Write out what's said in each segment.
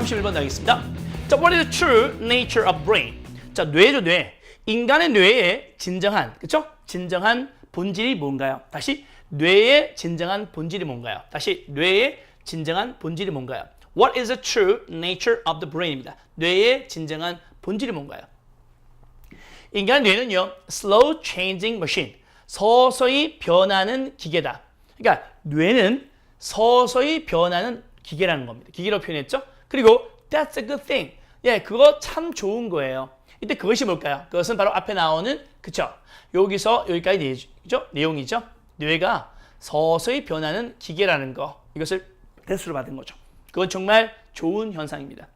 31번 나가겠습니다. 자, what is the true nature of brain? 자, 뇌죠, 뇌. 인간의 뇌의 진정한, 그쵸? 진정한 본질이 뭔가요? 다시, 뇌의 진정한 본질이 뭔가요? 다시, 뇌의 진정한 본질이 뭔가요? What is the true nature of the brain입니다. 뇌의 진정한 본질이 뭔가요? 인간 뇌는요, slow changing machine. 서서히 변하는 기계다. 그러니까 뇌는 서서히 변하는 기계라는 겁니다. 기계로 표현했죠? 그리고 that's a good thing. 예, 그거 참 좋은 거예요. 이때 그것이 뭘까요? 그것은 바로 앞에 나오는 그쵸? 여기서 여기까지 내용이죠? 내용이죠? 뇌가 서서히 변하는 기계라는 거. 이것을 대수로 받은 거죠. 그건 정말 좋은 현상입니다.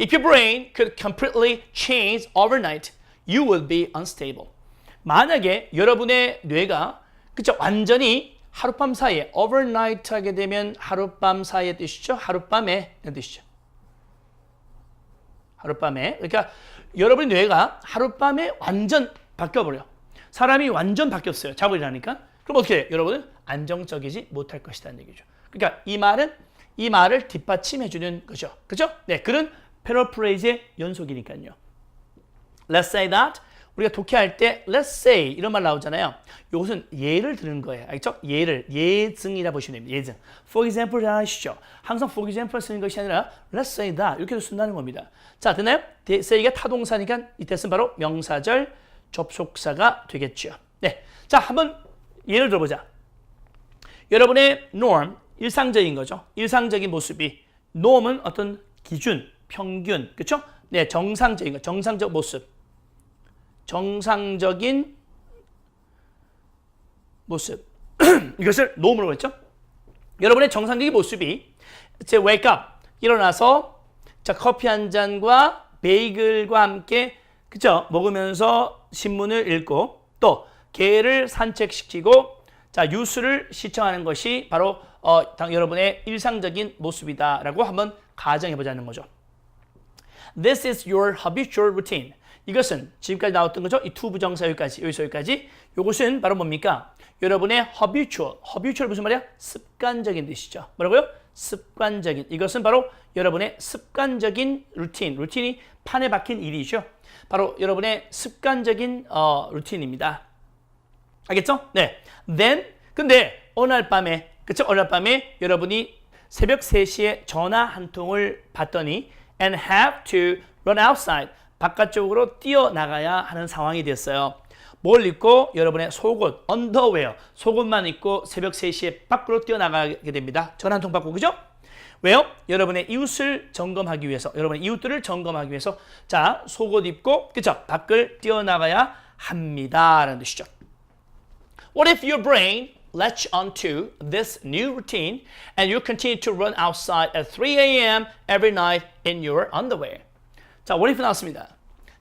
If your brain could completely change overnight, you will be unstable. 만약에 여러분의 뇌가 그쵸 완전히 하룻밤 사이에 overnight 하게 되면 하룻밤 사이의 뜻이죠. 하룻밤에 의 뜻이죠. 하룻밤에 그러니까 여러분의 뇌가 하룻밤에 완전 바뀌어버려. 사람이 완전 바뀌었어요. 자고 일어나니까. 그럼 어떻게 해요? 여러분은 안정적이지 못할 것이라는 얘기죠. 그러니까 이 말은 이 말을 뒷받침해주는 거죠. 그죠? 네, 그런 패러프레이즈의 연속이니까요. Let's say that. 우리가 독해할 때 let's say 이런 말 나오잖아요. 이것은 예를 드는 거예요. 알겠죠? 예를, 예증이라 보시면 됩니다. 예증. For example 잘 아시죠? 항상 for example 쓰는 것이 아니라 let's say that 이렇게도 쓴다는 겁니다. 자, 됐나요? say가 타동사니까 이때 쓴 바로 명사절 접속사가 되겠죠. 네. 자, 한번 예를 들어보자. 여러분의 norm, 일상적인 거죠. 일상적인 모습이 norm은 어떤 기준, 평균, 그렇죠? 네, 정상적인 거, 정상적 모습. 정상적인 모습. 이것을 norm으로 했죠. 여러분의 정상적인 모습이 제 wake up 일어나서 자 커피 한 잔과 베이글과 함께 그죠 먹으면서 신문을 읽고 또 개를 산책시키고 자 뉴스를 시청하는 것이 바로 어, 당, 여러분의 일상적인 모습이다라고 한번 가정해 보자는 거죠. This is your habitual routine. 이것은 지금까지 나왔던 거죠. 이투 부정사 여기까지 여기서 여기까지. 이것은 바로 뭡니까? 여러분의 habitual. habitual 무슨 말이야? 습관적인 뜻이죠. 뭐라고요? 습관적인. 이것은 바로 여러분의 습관적인 루틴. 루틴이 판에 박힌 일이죠. 바로 여러분의 습관적인 어, 루틴입니다. 알겠죠? 네. Then 근데 어느 날 밤에 그쵸? 어느 날 밤에 여러분이 새벽 3시에 전화 한 통을 받더니 and have to run outside 바깥쪽으로 뛰어나가야 하는 상황이 됐어요. 뭘 입고 여러분의 속옷, 언더웨어, 속옷만 입고 새벽 3시에 밖으로 뛰어나가게 됩니다. 전화 한 통 받고 그죠? 왜요? 여러분의 이웃을 점검하기 위해서, 여러분의 이웃들을 점검하기 위해서 자, 속옷 입고 그죠? 밖을 뛰어나가야 합니다 라는 뜻이죠. What if your brain latch onto this new routine and you continue to run outside at 3 a.m. every night in your underwear? 자, what if 나왔습니다.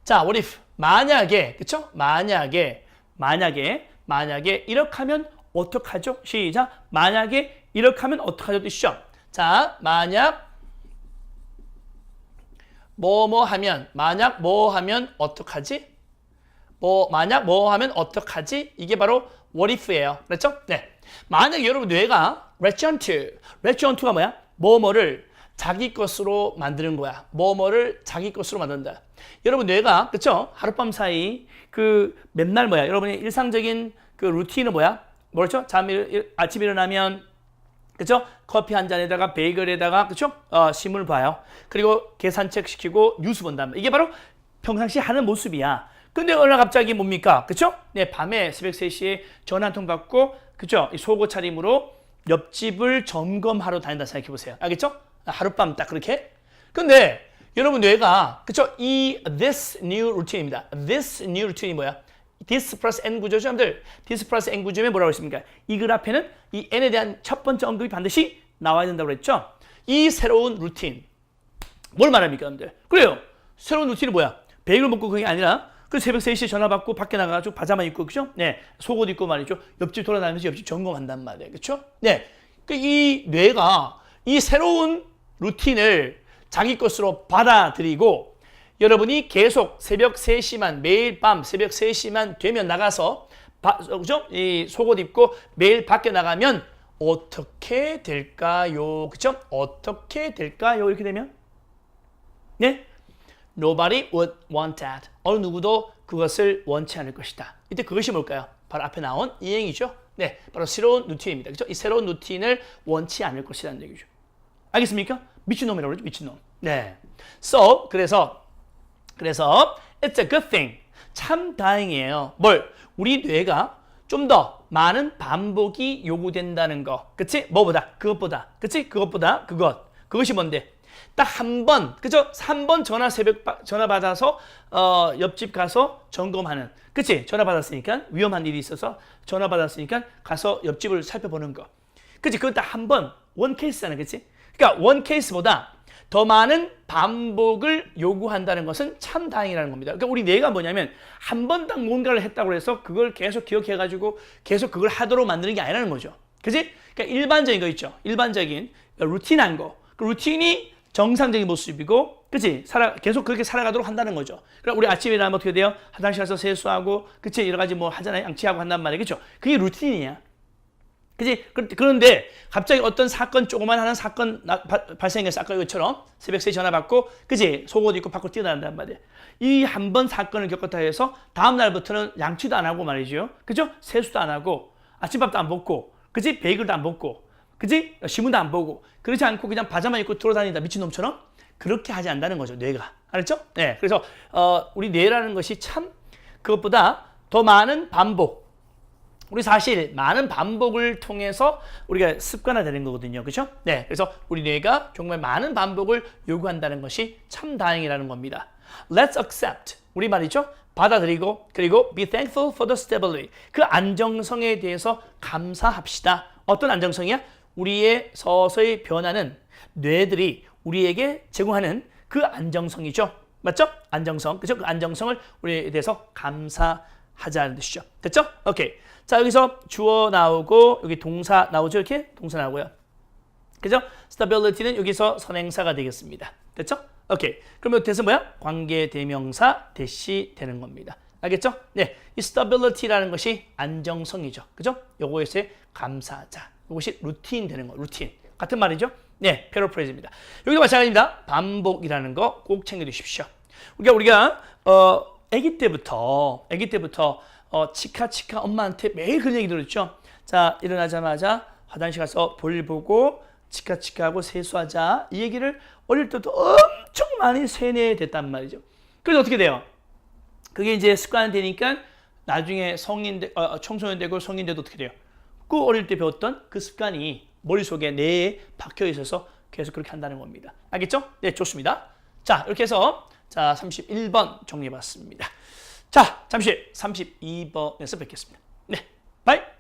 자, what if 만약에 그쵸? 만약에 만약에 만약에 이렇게 하면 어떡하죠? 시작. 만약에 이렇게 하면 어떡하죠? 뜻이죠. 자, 만약 뭐 뭐 하면 만약 뭐 하면 어떡하지? 뭐 만약 뭐 하면 어떡하지? 이게 바로 what if예요. 그렇죠? 네. 만약 여러분 뇌가 return to, return to가 뭐야? 뭐뭐를 자기 것으로 만드는 거야. 뭐뭐를 자기 것으로 만든다. 여러분 뇌가 그렇죠? 하룻밤 사이 그 맨날 뭐야? 여러분의 일상적인 그 루틴은 뭐야? 뭐죠? 잠 일, 아침 일어나면 그렇죠? 커피 한 잔에다가 베이글에다가 그렇죠? 어, 신문을 봐요. 그리고 계산책 시키고 뉴스 말이야. 이게 바로 평상시 하는 모습이야. 근데 어느 날 갑자기 뭡니까? 그쵸? 네, 밤에 새벽 3시에 전화 한 통 받고? 이 속옷 차림으로 옆집을 점검하러 다닌다 생각해 보세요. 알겠죠? 하룻밤 딱 그렇게. 근데 여러분 뇌가, 그쵸? 이 this new routine입니다. this new routine이 뭐야? this 플러스 n 구조죠, 여러분들. this 플러스 n 구조면 뭐라고 했습니까? 이글 앞에는 이 n에 대한 첫 번째 언급이 반드시 나와야 된다고 그랬죠? 이 새로운 루틴. 뭘 말합니까, 여러분들? 그래요. 새로운 루틴이 뭐야? 베이글 먹고 그게 아니라 그 새벽 3시에 전화 받고 밖에 나가가지고 바자만 입고 그죠? 네. 속옷 입고 말이죠. 옆집 돌아다니면서 옆집 점검한단 말이에요. 그렇죠? 네. 그 이 뇌가 이 새로운 루틴을 자기 것으로 받아들이고 여러분이 계속 새벽 3시만 매일 밤 새벽 3시만 되면 나가서 바, 그죠? 이 속옷 입고 매일 밖에 나가면 어떻게 될까요? 그쵸? 어떻게 될까요? 이렇게 되면 네? Nobody would want that. 어느 누구도 그것을 원치 않을 것이다. 이때 그것이 뭘까요? 바로 앞에 나온 이행이죠. 네, 바로 새로운 루틴입니다. 그죠? 이 새로운 루틴을 원치 않을 것이라는 얘기죠. 알겠습니까? 미친놈이라고 그러죠, 미친놈. 네. So, 그래서, 그래서, it's a good thing. 참 다행이에요. 뭘? 우리 뇌가 좀 더 많은 반복이 요구된다는 거. 그치? 뭐보다? 그것보다. 그치? 그것보다 그것. 그것이 뭔데? 딱 한 번, 그죠? 한번 전화 새벽 바- 전화 받아서 어, 옆집 가서 점검하는. 그치? 전화 받았으니까 위험한 일이 있어서 전화 받았으니까 가서 옆집을 살펴보는 거. 그치? 그건 딱 한 번, 원 케이스잖아. 그치? 그러니까 원 케이스보다 더 많은 반복을 요구한다는 것은 참 다행이라는 겁니다. 그러니까 우리 뇌가 뭐냐면 한번딱 뭔가를 했다고 해서 그걸 계속 기억해가지고 계속 그걸 하도록 만드는 게 아니라는 거죠. 그지? 그러니까 일반적인 거 있죠. 일반적인 루틴한 거. 그 루틴이 정상적인 모습이고, 그치? 살아, 계속 그렇게 살아가도록 한다는 거죠. 그럼 우리 아침에 일어나면 어떻게 돼요? 화장실 가서 세수하고, 그치? 여러 가지 뭐 하잖아요. 양치하고 한단 말이에요. 그죠? 그게 루틴이야. 그지? 그- 그런데 갑자기 어떤 사건, 조그만 하는 사건 나- 바- 발생해서 아까 이것처럼 새벽 3시 전화 받고, 그지? 속옷 입고 밖으로 뛰어나간단 말이에요. 이 한 번 사건을 겪었다 해서 다음날부터는 양치도 안 하고 말이죠. 그죠? 세수도 안 하고, 아침밥도 안 먹고, 그지? 베이글도 안 먹고, 그지? 신문도 안 보고, 그렇지 않고 그냥 바자만 입고 돌아다니다 미친놈처럼 그렇게 하지 않는다는 거죠, 뇌가. 알았죠? 네. 그래서, 어, 우리 뇌라는 것이 참 그것보다 더 많은 반복, 우리 사실 많은 반복을 통해서 우리가 습관화되는 거거든요. 그렇죠? 네. 그래서 우리 뇌가 정말 많은 반복을 요구한다는 것이 참 다행이라는 겁니다. Let's accept. 우리 말이죠. 받아들이고 그리고 be thankful for the stability. 그 안정성에 대해서 감사합시다. 어떤 안정성이야? 우리의 서서히 변하는 뇌들이 우리에게 제공하는 그 안정성이죠. 맞죠? 안정성. 그죠? 그 안정성을 우리에 대해서 감사 하자는 뜻이죠. 됐죠? 오케이. 자, 여기서 주어 나오고 여기 동사 나오죠? 이렇게 동사 나오고요. 그죠? stability는 여기서 선행사가 되겠습니다. 됐죠? 오케이. 그러면 대서 뭐야? 관계 대명사 대시 되는 겁니다. 알겠죠? 네. 이 stability라는 것이 안정성이죠. 그죠? 요거에서 감사하자. 이것이 루틴 되는 거. 루틴. 같은 말이죠? 네. 패러프레이즈입니다. 여기도 마찬가지입니다. 반복이라는 거 꼭 챙겨 주십시오. 우리가 우리가 어 아기 때부터 아기 때부터 어 치카 치카 엄마한테 매일 그런 얘기 들었죠. 자, 일어나자마자 화장실 가서 볼 보고 치카 치카 하고 세수하자. 이 얘기를 어릴 때도 엄청 많이 세뇌됐단 말이죠. 그래서 어떻게 돼요? 그게 이제 습관되니까 나중에 성인 되, 어, 청소년 되고 성인 돼도 어떻게 돼요? 그 어릴 때 배웠던 그 습관이 머릿속에 뇌에 박혀 있어서 계속 그렇게 한다는 겁니다. 알겠죠? 네, 좋습니다. 자, 이렇게 해서 자, 31번 정리해봤습니다. 자, 잠시 32번에서 뵙겠습니다. 네, 바이!